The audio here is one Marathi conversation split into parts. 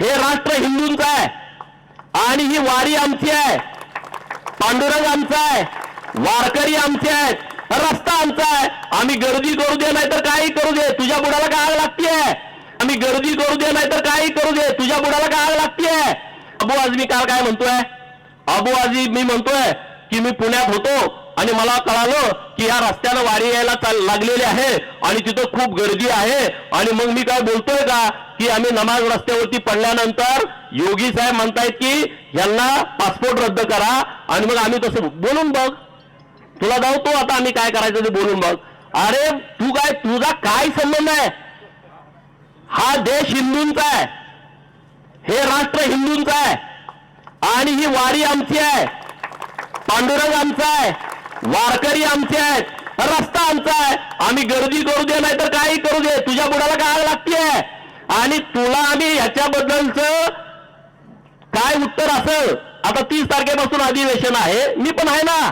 हे राष्ट्र हिंदूंचं आहे. आणि ही वारी आमची आहे. पांडुरंग आमचा आहे. वारकरी आमचे आहेत. रस्ता आमचा आहे. आम्ही गर्दी करू दे नाहीतर काही करू दे. तुझ्या बुडाला काय आग लागतीये? आम्ही गर्दी करू दे नाहीतर काही करू दे. तुझ्या बुडाला काय आग लागतीये? अबू आज मी काल काय म्हणतोय? अबू आजी मी म्हणतोय की मी पुण्यात होतो आणि मला कळालं की या रस्त्यानं वारी यायला लागलेली आहे आणि तिथं खूप गर्दी आहे. आणि मग मी काय बोलतोय का की आम्ही नमाज रस्त्यावरती पडल्यानंतर योगी साहेब म्हणतायत की यांना पासपोर्ट रद्द करा आणि मग आम्ही तसं बोलून बघ. तुला जाऊ आता आम्ही काय करायचं ते बोलून बघ. अरे तू काय तुझा काय संबंध आहे? हा देश हिंदूंचा आहे. हे राष्ट्र हिंदूंचा आहे. आणि ही वारी आमची आहे. पांडुरंग आमचा आहे. वारकरी आमचे आहेत रस्ता आमचा आहे. आम्ही गर्दी करू दे नाहीतर काही करू दे. तुझ्या बुडाला काय आग लागतीये आणि तुला आम्ही ह्याच्याबद्दलच काय उत्तर असेल आता तीस तारखेपासून अधिवेशन आहे. मी पण आहे ना.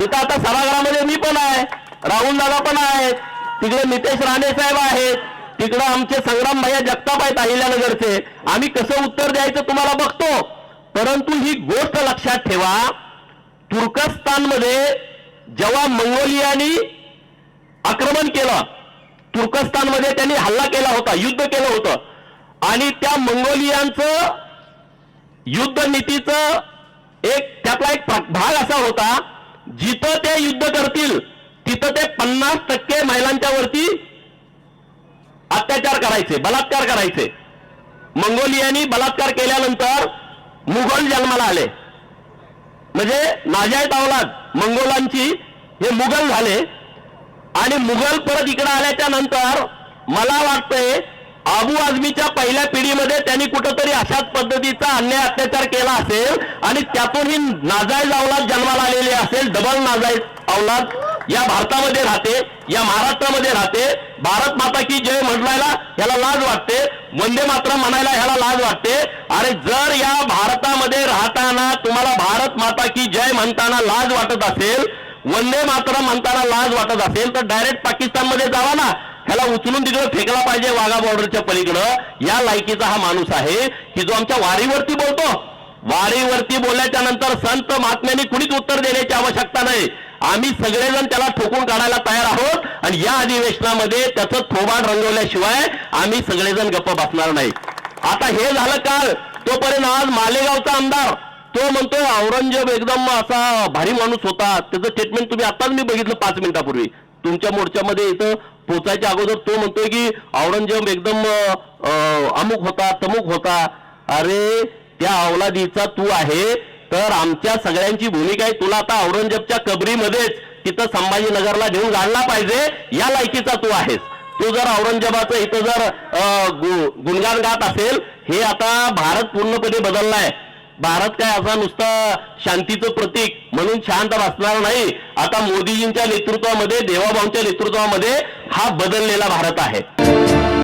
तिथं आता सभागृहामध्ये मी पण आहे. राहुल दादा पण आहेत. तिकडे नितेश राणे साहेब आहेत. तिकडं आमचे संग्राम भैया जगताप आहेत अहिल्यानगरचे. आम्ही कसं उत्तर द्यायचं तुम्हाला बघतो. परंतु ही गोष्ट लक्षात ठेवा. तुर्कस्तानमध्ये जेव्हा मंगोलियानी आक्रमण केलं तुर्कस्तानमध्ये त्यांनी हल्ला केला होता युद्ध केलं होतं. आणि त्या मंगोलियांचं युद्ध नीतीचं एक त्यातला एक भाग असा होता जिथं ते युद्ध करतील तिथं ते पन्नास टक्के महिलांच्या वरती अत्याचार करायचे बलात्कार करायचे. मंगोलियांनी बलात्कार केल्यानंतर मुघल जन्माला आले. म्हणजे नाजायत अवलाद मंगोलांची हे मुघल झाले आणि मुघल परत इकडे आल्याच्यानंतर मला वाटतंय अबू आझमीच्या पहिल्या पिढीमध्ये त्यांनी कुठंतरी अशाच पद्धतीचा अन्याय अत्याचार केला असेल आणि त्यातून ही नाजायज अवलाद जन्माला आलेली असेल डबल नाजायज अवलाद या भारतामध्ये राहते या महाराष्ट्रामध्ये राहते. भारत माता की जय म्हणायला ह्याला लाज वाटते. वंदे मातरम म्हणायला ह्याला लाज वाटते. अरे जर या भारतामध्ये राहताना तुम्हाला भारत माता की जय म्हणताना लाज वाटत असेल वंदे मातरम म्हणताना लाज वाटत असेल तर डायरेक्ट पाकिस्तानमध्ये जावा ना. ह्याला उचलून तिकडे फेकला पाहिजे वाघा बॉर्डरच्या पलीकडं. या लायकीचा हा माणूस आहे. की जो आमच्या वारीवरती बोलतो. वारीवरती बोलल्याच्या नंतर संत महात्म्यांनी कुणीच उत्तर देण्याची आवश्यकता नाही. आम्ही सगळेजण त्याला ठोकून काढायला तयार आहोत. आणि या अधिवेशनामध्ये त्याचं थोबाड रंगवल्याशिवाय आम्ही सगळेजण गप्प बसणार नाही. आता हे झालं काल. तोपर्यंत आज मालेगावचा आमदार तो म्हणतोय औरंगजेब एकदम असा भारी माणूस होता. त्याचं स्टेटमेंट तुम्ही आताच मी बघितलं पाच मिनिटापूर्वी. तुमच्या मोर्चामध्ये इथं पोचायच्या अगोदर तो म्हणतोय की औरंगजेब एकदम अमुक होता तमुक होता. अरे त्या अवलादीचा तू आहे. तर आमच्या सगळ्यांची भूमिका आहे. तुला आता औरंगजेबच्या कबरीमध्येच तिथं संभाजीनगरला घेऊन जाणला पाहिजे. या लायकीचा तू आहेस. तू जर औरंगजेबाचं इथं जर गु- गुणगान गात असेल हे आता भारत पूर्णपणे बदललाय. भारत काय असा नुसता शांतीचं प्रतीक म्हणून शांत बसणार नाही. आता मोदीजींच्या नेतृत्वामध्ये देवाभाऊंच्या नेतृत्वामध्ये हा बदललेला भारत आहे.